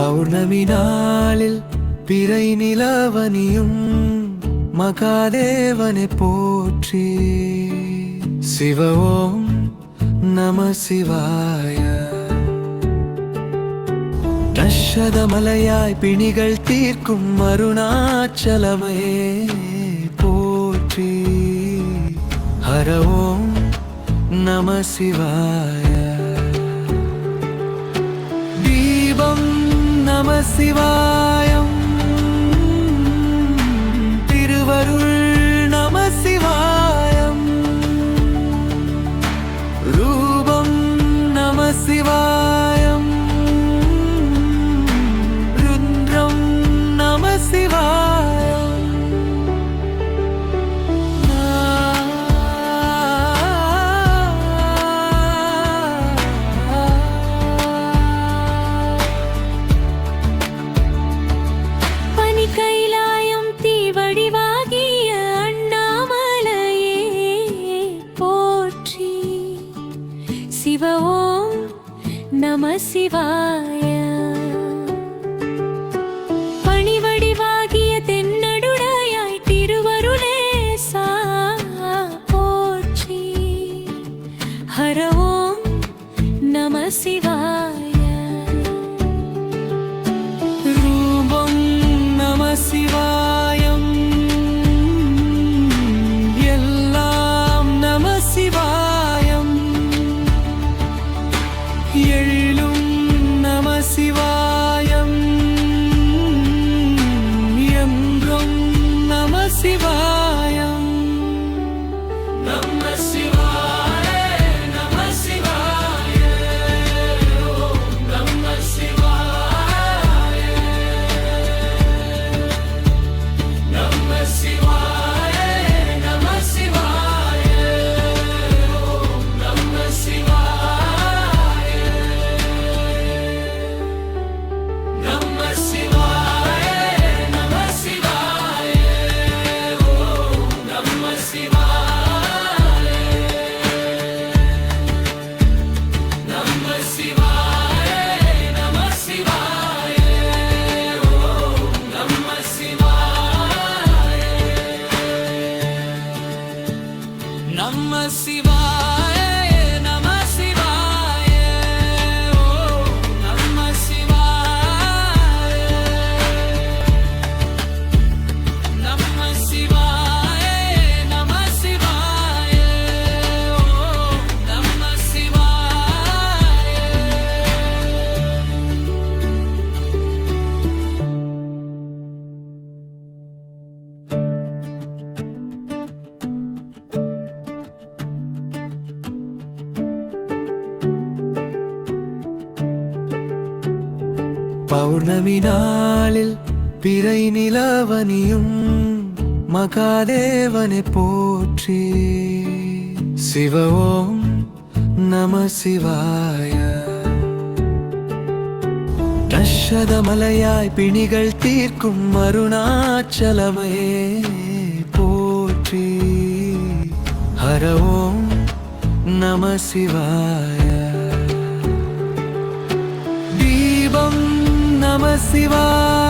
பௌர்ணமி நாளில் பிறை நிலவனியும் மகாதேவனை போற்றி. சிவ ஓம் நம சிவாய. நஷதமலையாய் பிணிகள் தீர்க்கும் அருணாச்சலமே போற்றி. ஹர நம சிவாய. சிவா नमः शिवाय சிவா. se vai. பௌர்ணமி நாளில் பிறை நிலவனியும் மகாதேவனை போற்றி. சிவ ஓம் நம சிவாய. தஷதமலையாய் பிணிகள் தீர்க்கும் அருணாச்சலமே போற்றி. ஹர ஓம் நம சிவாய. नमः शिवाय।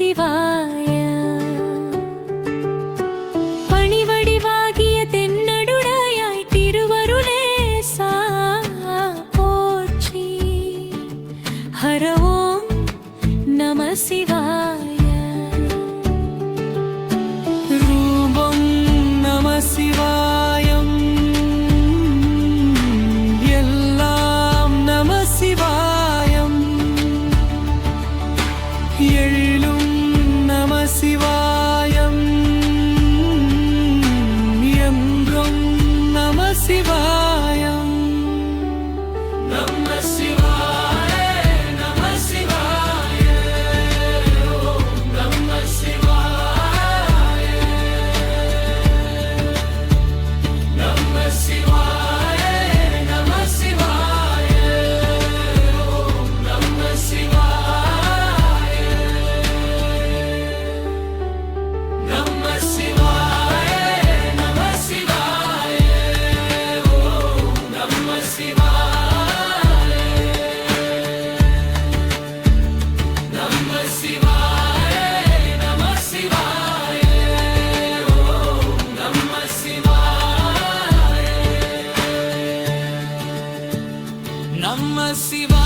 地方 நம சிவாய